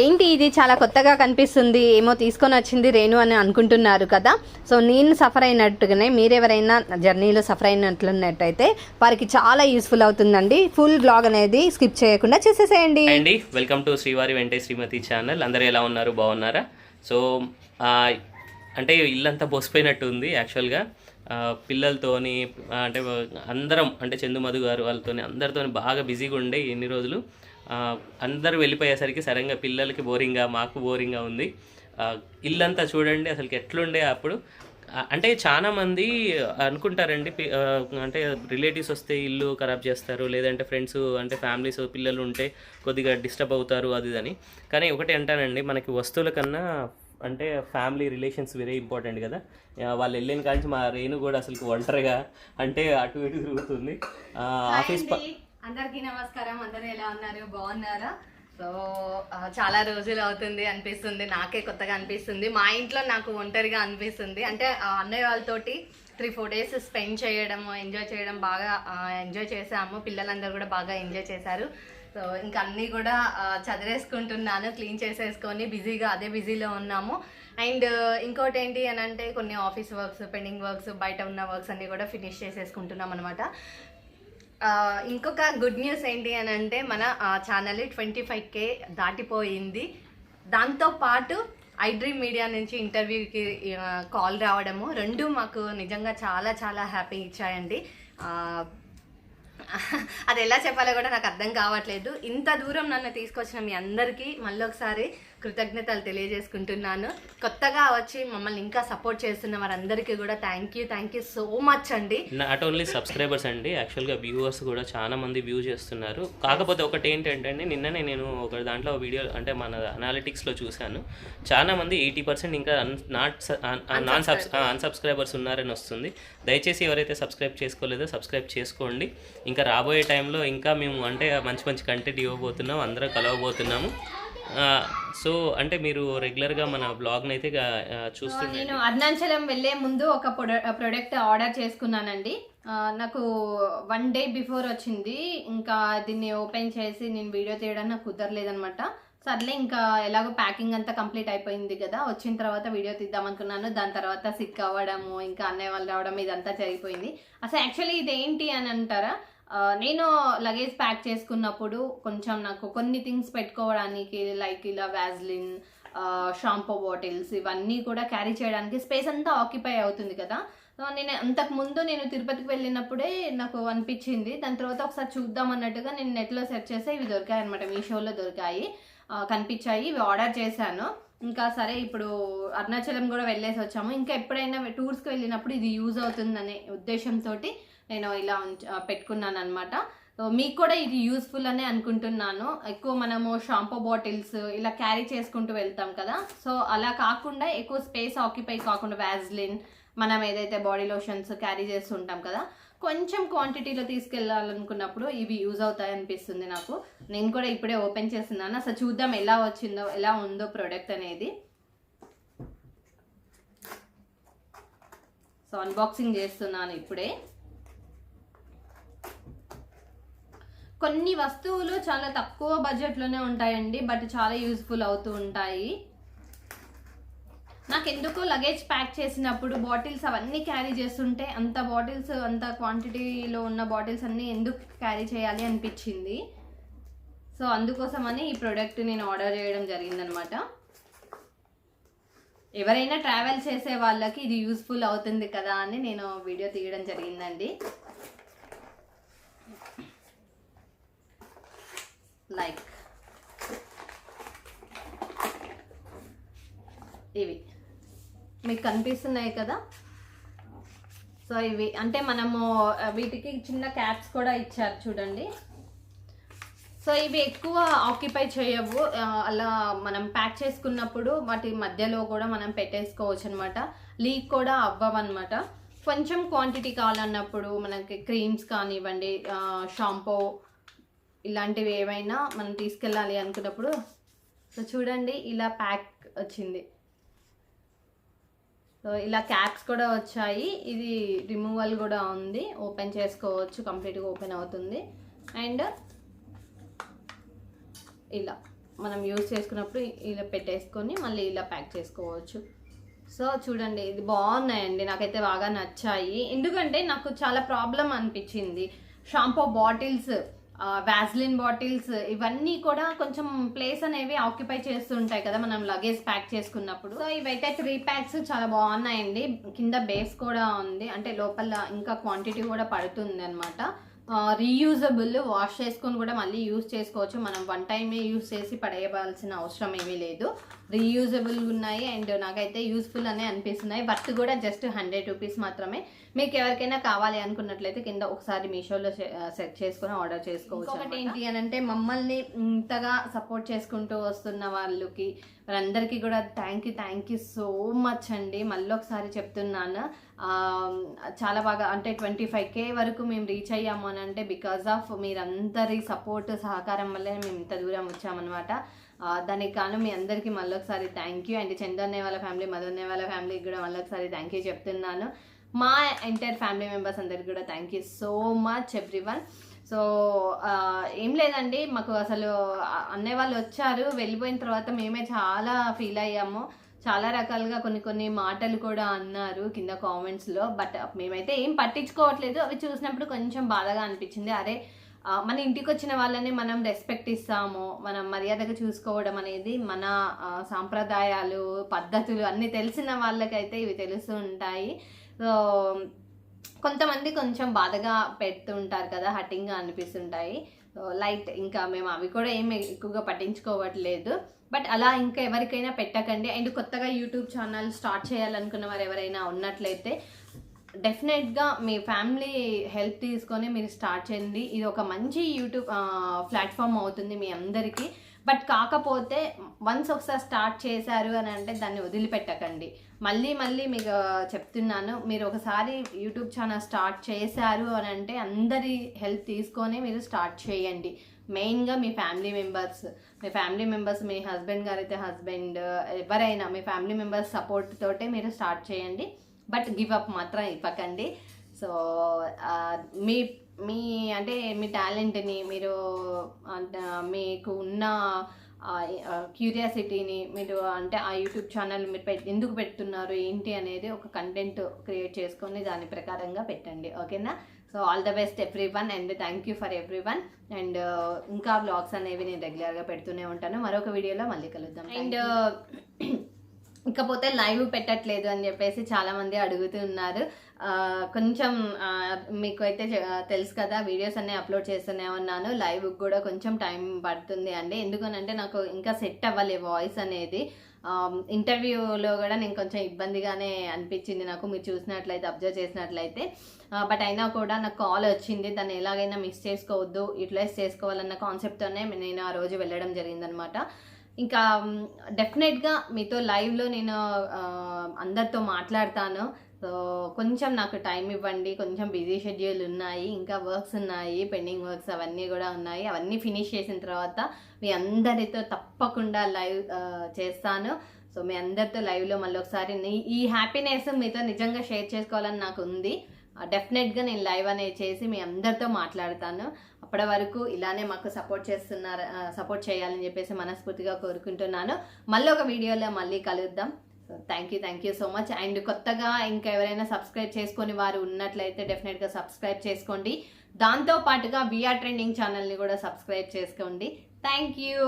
ఏంటి ఇది? చాలా కొత్తగా కనిపిస్తుంది. ఏమో తీసుకొని వచ్చింది రేణు అని అనుకుంటున్నారు కదా. సో నేను సఫర్ అయినట్టుగానే మీరెవరైనా జర్నీలో సఫర్ అయినట్లున్నట్టయితే వారికి చాలా యూస్ఫుల్ అవుతుందండి. ఫుల్ బ్లాగ్ అనేది స్కిప్ చేయకుండా చేసేసేయండి. అండి వెల్కమ్ టు శ్రీవారి వెంటే శ్రీమతి ఛానల్. అందరూ ఎలా ఉన్నారు? బాగున్నారా? సో అంటే ఇల్లంతా బొసిపోయినట్టు ఉంది యాక్చువల్గా పిల్లలతోని అంటే అందరం అంటే చందు మధు గారు వాళ్ళతోని అందరితో బాగా బిజీగా ఉండే ఎన్ని రోజులు? అందరూ వెళ్ళిపోయేసరికి సరంగా పిల్లలకి బోరింగ్గా మాకు బోరింగ్గా ఉంది. ఇల్లంతా చూడండి అసలుకి ఎట్లుండే అప్పుడు. అంటే చాలామంది అనుకుంటారండి అంటే రిలేటివ్స్ వస్తే ఇల్లు ఖరాబ్ చేస్తారు లేదంటే ఫ్రెండ్స్ అంటే ఫ్యామిలీస్ పిల్లలు ఉంటే కొద్దిగా డిస్టర్బ్ అవుతారు అది అని. కానీ ఒకటి అంటానండి మనకి వస్తువుల కన్నా అంటే ఫ్యామిలీ రిలేషన్స్ వెరీ ఇంపార్టెంట్ కదా. వాళ్ళు వెళ్ళిన కాంచి మా రేణు కూడా అసలు ఒంటరిగా అంటే అటు ఇటు తిరుగుతుంది. ఆఫీస్ ప- అందరికీ నమస్కారం. అందరూ ఎలా ఉన్నారు? బాగున్నారా? సో చాలా రోజులు అవుతుంది అనిపిస్తుంది. నాకే కొత్తగా అనిపిస్తుంది. మా ఇంట్లో నాకు ఒంటరిగా అనిపిస్తుంది. అంటే అన్నయ్య వాళ్ళతోటి త్రీ ఫోర్ డేస్ స్పెండ్ చేయడం ఎంజాయ్ చేయడం బాగా ఎంజాయ్ చేసాము పిల్లలందరూ కూడా బాగా ఎంజాయ్ చేశారు. సో ఇంకా అన్నీ కూడా చదివేసుకుంటున్నాను క్లీన్ చేసేసుకొని బిజీగా అదే బిజీలో ఉన్నాము. అండ్ ఇంకోటి ఏంటి అని అంటే కొన్ని ఆఫీస్ వర్క్స్ పెండింగ్ వర్క్స్ బయట ఉన్న వర్క్స్ అన్నీ కూడా ఫినిష్ చేసేసుకుంటున్నాం అనమాట ఇంకొక గుడ్ న్యూస్ ఏంటి అని అంటే మన ఛానల్ ట్వంటీ ఫైవ్ కే దాటిపోయింది. దాంతో పాటు ఐ డ్రీమ్ మీడియా నుంచి ఇంటర్వ్యూకి కాల్ రావడము రెండు మాకు నిజంగా చాలా చాలా హ్యాపీ ఇచ్చాయండి. అది ఎలా చెప్పాలో కూడా నాకు అర్థం కావట్లేదు. ఇంత దూరం నన్ను తీసుకొచ్చిన మీ అందరికీ మళ్ళీ ఒకసారి కృతజ్ఞతలు తెలియజేసుకుంటున్నాను. కొత్తగా వచ్చి మమ్మల్ని ఇంకా సపోర్ట్ చేస్తున్న వారందరికీ కూడా thank you thank you so much అండి. నాట్ ఓన్లీ సబ్స్క్రైబర్స్ అండి యాక్చువల్గా వ్యూవర్స్ కూడా చాలా మంది వ్యూ చేస్తున్నారు. కాకపోతే ఒకటి ఏంటంటే అండి, నిన్ననే నేను ఒక దాంట్లో వీడియో అంటే మన అనాలిటిక్స్లో చూశాను. చాలా మంది ఎయిటీ పర్సెంట్ ఇంకా నాట్ నాన్ సబ్స్ అన్సబ్స్క్రైబర్స్ ఉన్నారని వస్తుంది. దయచేసి ఎవరైతే సబ్స్క్రైబ్ చేసుకోలేదో సబ్స్క్రైబ్ చేసుకోండి. ఇంకా ఇంకా రాబోయే టైంలో ఇంకా మేము అంటే మంచి మంచి కంటెంట్ ఇవ్వబోతున్నాం అందరం కలవబోతున్నాము. సో అంటే మీరు రెగ్యులర్గా మన బ్లాగ్ని అయితే ఆ, నేను అరుణాచలం వెళ్ళే ముందు ఒక ప్రొడక్ట్ ఆర్డర్ చేసుకున్నానండి. నాకు వన్ డే బిఫోర్ వచ్చింది. ఇంకా దీన్ని ఓపెన్ చేసి నేను వీడియో తీయడం నాకు కుదరలేదనమాట సర్లే ఇంకా ఎలాగో ప్యాకింగ్ అంతా కంప్లీట్ అయిపోయింది కదా. వచ్చిన తర్వాత వీడియో తీద్దాం అనుకున్నాను. దాని తర్వాత సిక్ అవ్వడము ఇంకా అన్నయ్య వాళ్ళు రావడం ఇదంతా జరిగిపోయింది. అసలు యాక్చువల్లీ ఇది ఏంటి అని అంటారా? నేను లగేజ్ ప్యాక్ చేసుకున్నప్పుడు కొంచెం నాకు కొన్ని థింగ్స్ పెట్టుకోవడానికి లైక్ ఇలా వ్యాజ్లిన్ షాంపూ బాటిల్స్ ఇవన్నీ కూడా క్యారీ చేయడానికి స్పేస్ అంతా ఆక్యుపై అవుతుంది కదా. సో నేను అంతకు ముందు నేను తిరుపతికి వెళ్ళినప్పుడే నాకు అనిపించింది. దాని తర్వాత ఒకసారి చూద్దాం అన్నట్టుగా నేను నెట్లో సెర్చ్ చేస్తే ఇవి దొరికాయి అనమాట మీషోలో దొరికాయి. కనిపించాయి ఇవి ఆర్డర్ చేశాను. ఇంకా సరే ఇప్పుడు అరుణాచలం కూడా వెళ్ళేసి వచ్చాము. ఇంకా ఎప్పుడైనా టూర్స్కి వెళ్ళినప్పుడు ఇది యూజ్ అవుతుందనే ఉద్దేశంతో నేను ఇలా పెట్టుకున్నాను అనమాట మీకు కూడా ఇది యూస్ఫుల్ అనే అనుకుంటున్నాను. ఎక్కువ మనము షాంపూ బాటిల్స్ ఇలా క్యారీ చేసుకుంటూ వెళ్తాం కదా. సో అలా కాకుండా ఎక్కువ స్పేస్ ఆక్యుపై కాకుండా వ్యాజ్లిన్ మనం ఏదైతే బాడీ లోషన్స్ క్యారీ చేస్తుంటాం కదా కొంచెం క్వాంటిటీలో తీసుకెళ్ళాలనుకున్నప్పుడు ఇవి యూజ్ అవుతాయి అనిపిస్తుంది నాకు. నేను కూడా ఇప్పుడే ఓపెన్ చేస్తున్నాను. అసలు చూద్దాం ఎలా వచ్చిందో ఎలా ఉందో ప్రోడక్ట్ అనేది. సో అన్బాక్సింగ్ చేస్తున్నాను ఇప్పుడే. కొన్ని వస్తువులు చాలా తక్కువ బడ్జెట్లోనే ఉంటాయండి బట్ చాలా యూస్ఫుల్ అవుతూ ఉంటాయి. నాకు ఎందుకో లగేజ్ ప్యాక్ చేసినప్పుడు బాటిల్స్ అవన్నీ క్యారీ చేస్తుంటే అంత బాటిల్స్ అంత క్వాంటిటీలో ఉన్న బాటిల్స్ అన్నీ ఎందుకు క్యారీ చేయాలి అనిపించింది. సో అందుకోసమని ఈ ప్రోడక్ట్ నేను ఆర్డర్ చేయడం జరిగిందనమాట. ఎవరైనా ట్రావెల్ చేసే వాళ్ళకి ఇది యూస్ఫుల్ అవుతుంది కదా అని నేను వీడియో తీయడం జరిగిందండి. లైక్ ఇవి. మీకు కనిపిస్తున్నాయి కదా? సో ఇవి అంటే మనము వీటికి చిన్న క్యాప్స్ కూడా ఇచ్చారు చూడండి. సో ఇవి ఎక్కువ ఆక్యుపై చేయవు. అలా మనం ప్యాక్ చేసుకున్నప్పుడు వాటి మధ్యలో కూడా మనం పెట్టేసుకోవచ్చు అనమాట లీక్ కూడా అవ్వవన్నమాట. కొంచెం క్వాంటిటీ కావాలన్నప్పుడు మనకి క్రీమ్స్ కానివ్వండి షాంపూ ఇలాంటివి ఏమైనా మనం తీసుకెళ్ళాలి అనుకున్నప్పుడు సో చూడండి ఇలా ప్యాక్ వచ్చింది. సో ఇలా క్యాప్స్ కూడా వచ్చాయి. ఇది రిమూవల్ కూడా ఉంది. ఓపెన్ చేసుకోవచ్చు. కంప్లీట్గా ఓపెన్ అవుతుంది. అండ్ ఇలా మనం యూజ్ చేసుకున్నప్పుడు ఇలా పెట్టేసుకొని మళ్ళీ ఇలా ప్యాక్ చేసుకోవచ్చు. సో చూడండి ఇది బాగున్నాయండి. నాకైతే బాగా నచ్చాయి. ఎందుకంటే నాకు చాలా ప్రాబ్లం అనిపించింది. షాంపూ బాటిల్స్ వ్యాజ్లిన్ బాటిల్స్ ఇవన్నీ కూడా కొంచెం ప్లేస్ అనేవి ఆక్యుపై చేస్తుంటాయి కదా మనం లగేజ్ ప్యాక్ చేసుకున్నప్పుడు. సో ఇవైతే త్రీ ప్యాక్స్ చాలా బాగున్నాయండి. కింద బేస్ కూడా ఉంది. అంటే లోపల ఇంకా క్వాంటిటీ కూడా పడుతుంది అనమాట రీయూజబుల్ వాష్ చేసుకొని కూడా మళ్ళీ యూజ్ చేసుకోవచ్చు. మనం వన్ టైమే యూస్ చేసి పడేయవలసిన అవసరం ఏమీ లేదు. రీయూజబుల్ ఉన్నాయి అండ్ నాకైతే యూస్ఫుల్ అనే అనిపిస్తున్నాయి. వర్త్ కూడా జస్ట్ హండ్రెడ్ రూపీస్ మాత్రమే. మీకు ఎవరికైనా కావాలి అనుకున్నట్లయితే కింద ఒకసారి మీషోలో సెట్ చేసుకొని ఆర్డర్ చేసుకోవచ్చు ఒకటి ఏంటి అని అంటే మమ్మల్ని ఇంతగా సపోర్ట్ చేసుకుంటూ వస్తున్న వాళ్ళకి వాళ్ళందరికీ కూడా thank you thank you so much అండి. మళ్ళీ ఒకసారి చెప్తున్నాను. చాలా బాగా అంటే ట్వంటీ ఫైవ్ కే వరకు మేము రీచ్ అయ్యాము అని అంటే బికాస్ ఆఫ్ మీరందరి సపోర్ట్ సహకారం వల్లే మేము ఇంత దూరం వచ్చామన్నమాట. దానికి కారణం మీ అందరికీ మళ్ళీ ఒకసారి థ్యాంక్ యూ అండ్ చందన్నే వాళ్ళ ఫ్యామిలీ మదన్నే వాళ్ళ ఫ్యామిలీకి కూడా మళ్ళీ ఒకసారి థ్యాంక్ యూ చెప్తున్నాను. మా ఎంటైర్ ఫ్యామిలీ మెంబర్స్ అందరికి కూడా thank you so much everyone so ఏం లేదండి మాకు అసలు అన్నయ్య వాళ్ళు వచ్చారు. వెళ్ళిపోయిన తర్వాత మేమే చాలా ఫీల్ అయ్యాము. చాలా రకాలుగా కొన్ని కొన్ని మాటలు కూడా అన్నారు కింద కామెంట్స్లో బట్ మేమైతే ఏం పట్టించుకోవట్లేదు. అవి చూసినప్పుడు కొంచెం బాధగా అనిపించింది. అరే మన ఇంటికి వచ్చిన వాళ్ళని మనం రెస్పెక్ట్ ఇస్తాము మనం మర్యాదగా చూసుకోవడం అనేది మన సాంప్రదాయాలు పద్ధతులు అన్నీ తెలిసిన వాళ్ళకైతే ఇవి తెలుస్తూ ఉంటాయి. సో కొంతమంది కొంచెం బాధగా పెడుతుంటారు కదా హటింగ్గా అనిపిస్తుంటాయి. లైట్ ఇంకా మేము అవి కూడా ఏమి ఎక్కువగా పట్టించుకోవట్లేదు. బట్ అలా ఇంకా ఎవరికైనా పెట్టకండి. అండ్ కొత్తగా యూట్యూబ్ ఛానల్ స్టార్ట్ చేయాలనుకున్న వారు ఎవరైనా ఉన్నట్లయితే డెఫినెట్గా మీ ఫ్యామిలీ హెల్ప్ తీసుకొని మీరు స్టార్ట్ చేయండి. ఇది ఒక మంచి యూట్యూబ్ ప్లాట్ఫామ్ అవుతుంది మీ అందరికీ. బట్ కాకపోతే వన్స్ ఒకసారి స్టార్ట్ చేశారు అని అంటే దాన్ని వదిలిపెట్టకండి. మళ్ళీ మళ్ళీ మీకు చెప్తున్నాను మీరు ఒకసారి యూట్యూబ్ ఛానల్ స్టార్ట్ చేశారు అని అంటే అందరి హెల్ప్ తీసుకొని మీరు స్టార్ట్ చేయండి. మెయిన్గా మీ ఫ్యామిలీ మెంబర్స్ మీ ఫ్యామిలీ మెంబర్స్ మీ హస్బెండ్ గారు అయితే హస్బెండ్ ఎవరైనా మీ ఫ్యామిలీ మెంబర్స్ సపోర్ట్ తోటే మీరు స్టార్ట్ చేయండి. బట్ గివ్ అప్ మాత్రం ఇవ్వకండి. సో మీ మీ అంటే మీ టాలెంట్ని మీరు మీకు ఉన్న క్యూరియాసిటీని మీరు అంటే ఆ యూట్యూబ్ ఛానల్ మీరు ఎందుకు పెడుతున్నారు ఏంటి అనేది ఒక కంటెంట్ క్రియేట్ చేసుకొని దాని ప్రకారంగా పెట్టండి. ఓకేనా? So all the best everyone and thank you for everyone and ఇంకా బ్లాగ్స్ అనేవి నేను రెగ్యులర్గా పెడుతూనే ఉంటాను. మరొక వీడియోలో మళ్ళీ కలుద్దాం. అండ్ ఇకపోతే లైవ్ పెట్టట్లేదు అని చెప్పేసి చాలామంది అడుగుతున్నారు కొంచెం మీకు అయితే తెలుసు కదా వీడియోస్ అన్నీ అప్లోడ్ చేస్తూనే ఉన్నాను. లైవ్ కూడా కొంచెం టైం పడుతుంది అండి. ఎందుకనంటే నాకు ఇంకా సెట్ అవ్వాలి వాయిస్ అనేది. ఇంటర్వ్యూలో కూడా నేను కొంచెం ఇబ్బందిగానే అనిపించింది నాకు. మీరు చూసినట్లయితే అబ్జర్వ్ చేసినట్లయితే. బట్ అయినా కూడా నాకు కాల్ వచ్చింది. దాన్ని ఎలాగైనా మిస్ చేసుకోవద్దు యూటిలైజ్ చేసుకోవాలన్న కాన్సెప్ట్తోనే నేను ఆ రోజు వెళ్ళడం జరిగిందనమాట. ఇంకా డెఫినెట్గా మీతో లైవ్లో నేను అందరితో మాట్లాడతాను. సో కొంచెం నాకు టైం ఇవ్వండి. కొంచెం బిజీ షెడ్యూల్ ఉన్నాయి. ఇంకా వర్క్స్ ఉన్నాయి. పెండింగ్ వర్క్స్ అవన్నీ కూడా ఉన్నాయి. అవన్నీ ఫినిష్ చేసిన తర్వాత మీ అందరితో తప్పకుండా లైవ్ చేస్తాను. సో మీ అందరితో లైవ్లో మళ్ళీ ఒకసారి ఈ హ్యాపీనెస్ మీతో నిజంగా షేర్ చేసుకోవాలని నాకు ఉంది. డెఫినెట్గా నేను లైవ్ అనేది చేసి మీ అందరితో మాట్లాడతాను. అప్పటి వరకు ఇలానే మాకు సపోర్ట్ చేస్తున్నారు సపోర్ట్ చేయాలని చెప్పేసి మనస్ఫూర్తిగా కోరుకుంటున్నాను. మళ్ళీ ఒక వీడియోలో మళ్ళీ కలుద్దాం. So thank you thank you so much and కొత్తగా ఇంకా ఎవరైనా సబ్స్క్రైబ్ చేసుకొని వారు ఉన్నట్లయితే డెఫినెట్గా సబ్స్క్రైబ్ చేసుకోండి. దాంతో పాటుగా విఆర్ ట్రెండింగ్ ఛానల్ని కూడా సబ్స్క్రైబ్ చేసుకోండి. Thank you